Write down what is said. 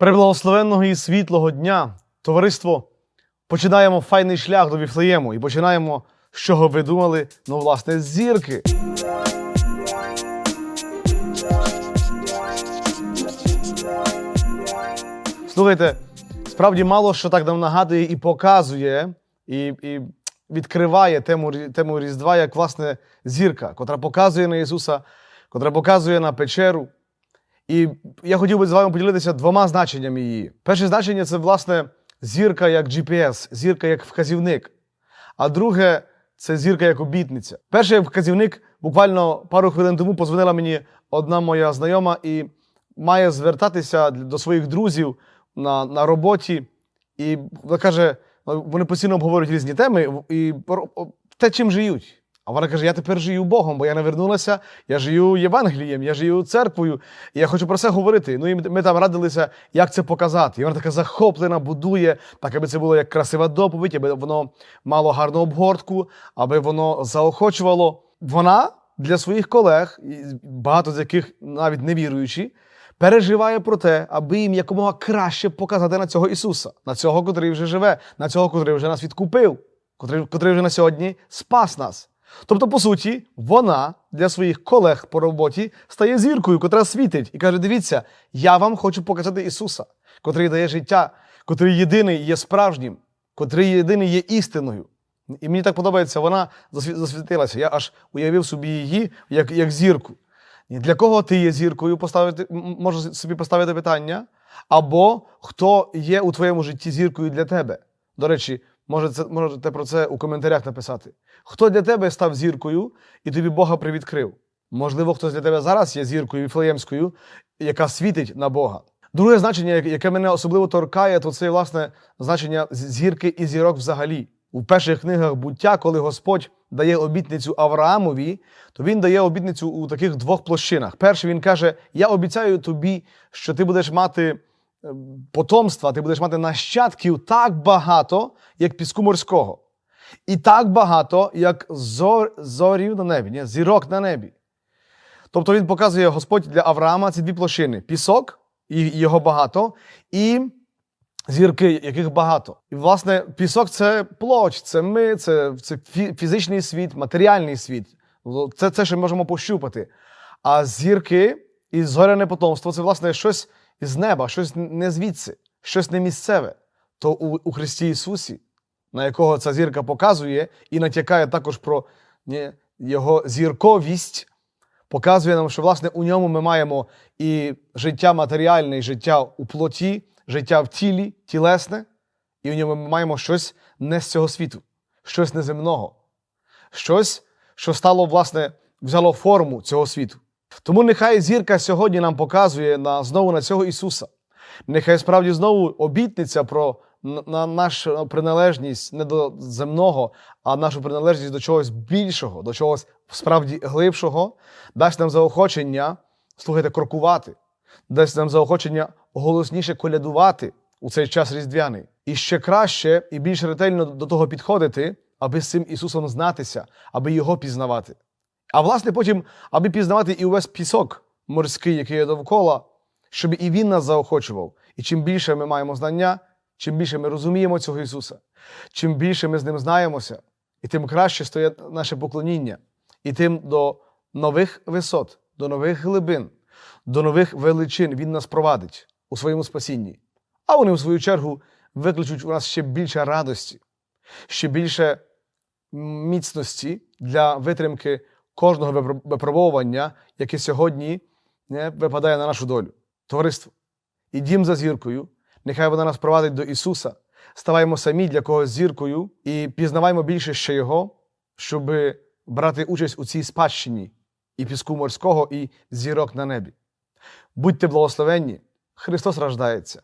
Преблагословенного і світлого дня, товариство, починаємо файний шлях до Віфлеєму і починаємо, з чого ви думали, ну, власне, з зірки. Слухайте, справді мало що так нам нагадує і показує, і, і відкриває тему, тему Різдва, як власне зірка, котра показує на Ісуса, котра показує на печеру. І я хотів би з вами поділитися двома значеннями її. Перше значення це, власне, зірка як GPS, зірка як вказівник. А друге це зірка як обітниця. Перший як вказівник буквально пару хвилин тому позвонила мені одна моя знайома і має звертатися до своїх друзів на, на роботі. І вона каже: вони постійно обговорюють різні теми і те, чим живуть. А вона каже: Я тепер живу Богом, бо я не вернулася, я живу Євангелієм, я живу церквою, і я хочу про це говорити. Ну і ми, там радилися, як це показати. І вона така захоплена, будує, так аби це було як красива доповідь, аби воно мало гарну обгортку, аби воно заохочувало. Вона для своїх колег, багато з яких навіть не віруючі, переживає про те, аби їм якомога краще показати на цього Ісуса, на цього, котрий вже живе, на цього, котрий вже нас відкупив, котрий, котрий вже на сьогодні спас нас. Тобто, по суті, вона для своїх колег по роботі стає зіркою, котра світить і каже: дивіться, я вам хочу показати Ісуса, котрий дає життя, котрий єдиний є справжнім, котрий єдиний є істиною. І мені так подобається, вона засвітилася. Я аж уявив собі її як, як зірку. Для кого ти є зіркою, поставити, можеш собі поставити питання, або хто є у твоєму житті зіркою для тебе. До речі, можете, можете про це у коментарях написати. Хто для тебе став зіркою і тобі Бога привідкрив? Можливо, хтось для тебе зараз є зіркою віфлеємською, яка світить на Бога. Друге значення, яке- мене особливо торкає, то це власне значення зірки і зірок взагалі. У перших книгах буття, коли Господь дає обітницю Авраамові, то він дає обітницю у таких двох площинах. Перше, він каже: Я обіцяю тобі, що ти будеш мати потомства, ти будеш мати нащадків так багато, як піску морського, і так багато, як зор, зорів на небі, ні, зірок на небі. Тобто він показує Господь для Авраама ці дві площини: пісок, і його багато, і зірки, яких багато. І, власне, пісок це плоч, це ми, це, це фізичний світ, матеріальний світ. Це те, що ми можемо пощупати. А зірки і зоряне потомство це, власне, щось із неба, щось не звідси, щось не місцеве. То у, у Христі Ісусі, на якого ця зірка показує і натякає також про ні, його зірковість, показує нам, що власне у ньому ми маємо і життя матеріальне, і життя у плоті, життя в тілі, тілесне, і у ньому ми маємо щось не з цього світу, щось неземного, щось, що стало, власне, взяло форму цього світу. Тому нехай зірка сьогодні нам показує на, знову на цього Ісуса. Нехай справді знову обітниця про на нашу приналежність не до земного, а нашу приналежність до чогось більшого, до чогось справді глибшого, дасть нам заохочення, слухайте, крокувати, дасть нам заохочення голосніше колядувати у цей час різдвяний. І ще краще і більш ретельно до того підходити, аби з цим Ісусом знатися, аби його пізнавати. А власне потім, аби пізнавати і увесь пісок морський, який є довкола, щоб і він нас заохочував. І чим більше ми маємо знання, чим більше ми розуміємо цього Ісуса, чим більше ми з ним знаємося, і тим краще стоїть наше поклоніння, і тим до нових висот, до нових глибин, до нових величин Він нас провадить у своєму спасінні. А вони, в свою чергу, викличуть у нас ще більше радості, ще більше міцності для витримки кожного випробовування, яке сьогодні не випадає на нашу долю. Товариство, ідім за зіркою, нехай вона нас провадить до Ісуса. Ставаємо самі для когось зіркою і пізнаваємо більше ще Його, щоб брати участь у цій спадщині і піску морського, і зірок на небі. Будьте благословенні, Христос рождається.